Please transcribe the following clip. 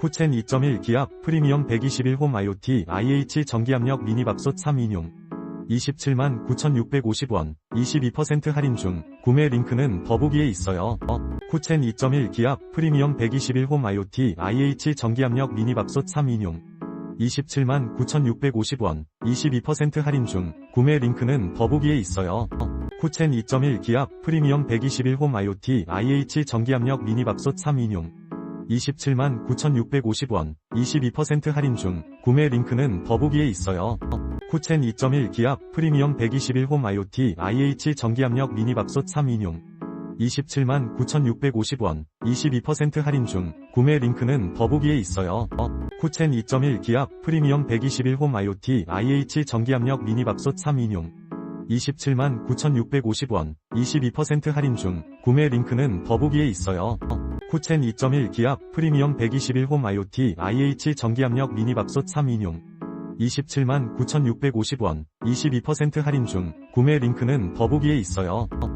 코첸 2.1 기압 프리미엄 121홈 IoT IH 전기압력 미니밥솥 3인용 27만 9,650원 22% 할인 중 구매 링크는 더보기에 있어요. 어, 코첸 2.1 기압 프리미엄 121홈 IoT IH 전기압력 미니밥솥 3인용 27만 9,650원 22% 할인 중 구매 링크는 더보기에 있어요. 어, 코첸 2.1 기압 프리미엄 121홈 IoT IH 전기압력 미니밥솥 3인용 27만 9,650원 22% 할인 중 구매 링크는 더보기에 있어요. 어, 코첸 2.1 기압 프리미엄 121홈 IoT IH 전기압력 미니밥솥 3 인용 27만 9,650원 22% 할인 중 구매 링크는 더보기에 있어요. 어, 코첸 2.1 기압 프리미엄 121홈 IoT IH 전기압력 미니밥솥 3 인용 27만 9,650원 22% 할인 중 구매 링크는 더보기에 있어요. 어, 코첸 2.1 기압 프리미엄 121홈 IoT IH 전기압력 미니밥솥 3인용 27만 9,650원 22% 할인 중 구매 링크는 더보기에 있어요. 어,